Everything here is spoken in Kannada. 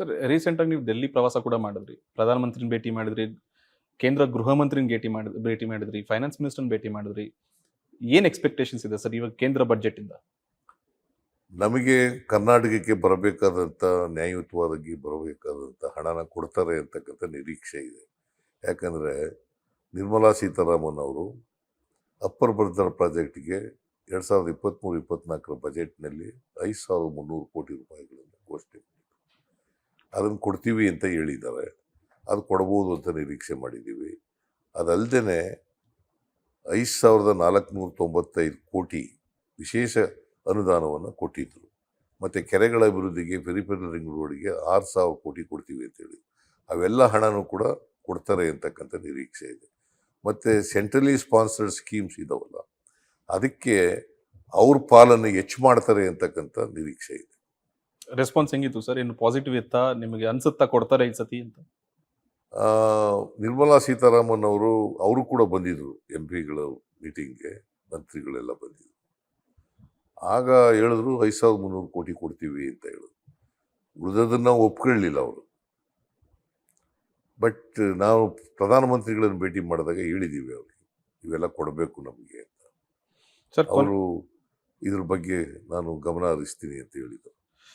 ಸರ್ ರೀಸೆಂಟಾಗಿ ನೀವು ಡೆಲ್ಲಿ ಪ್ರವಾಸ ಕೂಡ ಮಾಡಿದ್ರಿ. ಪ್ರಧಾನಮಂತ್ರಿನ ಭೇಟಿ ಮಾಡಿದ್ರಿ, ಕೇಂದ್ರ ಗೃಹ ಮಂತ್ರಿನ ಭೇಟಿ ಮಾಡಿದ್, ಭೇಟಿ ಮಾಡಿದ್ರಿ ಫೈನಾನ್ಸ್ ಮಿನಿಸ್ಟರ್ನ ಭೇಟಿ ಮಾಡಿದ್ರಿ. ಏನು ಎಕ್ಸ್ಪೆಕ್ಟೇಷನ್ಸ್ ಇದೆ ಸರ್ ಇವಾಗ ಕೇಂದ್ರ ಬಜೆಟ್ ಇಂದ? ನಮಗೆ ಕರ್ನಾಟಕಕ್ಕೆ ಬರಬೇಕಾದಂಥ ನ್ಯಾಯಯುತವಾಗಿ ಬರಬೇಕಾದಂಥ ಹಣನ ಕೊಡ್ತಾರೆ ಅಂತಕ್ಕಂಥ ನಿರೀಕ್ಷೆ ಇದೆ. ಯಾಕಂದರೆ ನಿರ್ಮಲಾ ಸೀತಾರಾಮನ್ ಅವರು ಅಪ್ಪರ್ ಬರ್ದರ್ ಪ್ರಾಜೆಕ್ಟ್ಗೆ ಎರಡು ಸಾವಿರದ ಇಪ್ಪತ್ತ್ಮೂರು ಇಪ್ಪತ್ನಾಲ್ಕರ ಬಜೆಟ್ನಲ್ಲಿ ಐದು ಸಾವಿರದ ಮುನ್ನೂರು ಕೋಟಿ ಮಾಡಿದ್ದಾರೆ ಅದನ್ನು ಕೊಡ್ತೀವಿ ಅಂತ ಹೇಳಿದ್ದಾರೆ. ಅದು ಕೊಡ್ಬೋದು ಅಂತ ನಿರೀಕ್ಷೆ ಮಾಡಿದ್ದೀವಿ. ಅದಲ್ಲದೆ ಐದು ಸಾವಿರದ ನಾಲ್ಕುನೂರ ತೊಂಬತ್ತೈದು ಕೋಟಿ ವಿಶೇಷ ಅನುದಾನವನ್ನು ಕೊಟ್ಟಿದ್ದರು ಮತ್ತು ಕೆರೆಗಳ ಅಭಿವೃದ್ಧಿಗೆ ಪೆರಿಫೆರಲ್ ರಿಂಗ್ ರೋಡಿಗೆ ಆರು ಸಾವಿರ ಕೋಟಿ ಕೊಡ್ತೀವಿ ಅಂತೇಳಿ ಅವೆಲ್ಲ ಹಣನೂ ಕೂಡ ಕೊಡ್ತಾರೆ ಅಂತಕ್ಕಂಥ ನಿರೀಕ್ಷೆ ಇದೆ. ಮತ್ತು ಸೆಂಟ್ರಲಿ ಸ್ಪಾನ್ಸರ್ಡ್ ಸ್ಕೀಮ್ಸ್ ಇದಾವಲ್ಲ, ಅದಕ್ಕೆ ಅವ್ರ ಪಾಲನ್ನು ಹೆಚ್ಚು ಮಾಡ್ತಾರೆ ಅಂತಕ್ಕಂಥ ನಿರೀಕ್ಷೆ ಇದೆ. ರೆಸ್ಪಾನ್ಸ್ ಹೆಂಗಿತ್ತು ಸರ್? ಏನು ಪಾಸಿಟಿವ್ ಇತ್ತಾ? ನಿಮಗೆ ಅನ್ಸುತ್ತಾ ಕೊಡ್ತಾರೆ ಈ ಸತಿ ಅಂತ? ನಿರ್ಮಲಾ ಸೀತಾರಾಮನ್ ಅವರು ಅವರು ಕೂಡ ಬಂದಿದ್ದರು ಎಂ ಪಿಗಳ ಮೀಟಿಂಗ್ಗೆ ಮಂತ್ರಿಗಳೆಲ್ಲ ಬಂದಿದ್ರು. ಆಗ ಹೇಳಿದ್ರು ಐದು ಸಾವಿರದ ಮುನ್ನೂರು ಕೋಟಿ ಕೊಡ್ತೀವಿ ಅಂತ ಹೇಳಿದ್ರು. ಉಳಿದದನ್ನು ಒಪ್ಕೊಳ್ಳಲಿಲ್ಲ ಅವರು. ಬಟ್ ನಾವು ಪ್ರಧಾನಮಂತ್ರಿಗಳನ್ನು ಭೇಟಿ ಮಾಡಿದಾಗ ಹೇಳಿದ್ದೀವಿ ಅವ್ರಿಗೆ ಇವೆಲ್ಲ ಕೊಡಬೇಕು ನಮಗೆ ಅಂತ. ಸರ್ ಅವರು ಇದ್ರ ಬಗ್ಗೆ ನಾನು ಗಮನ ಹರಿಸ್ತೀನಿ ಅಂತ ಹೇಳಿದರು.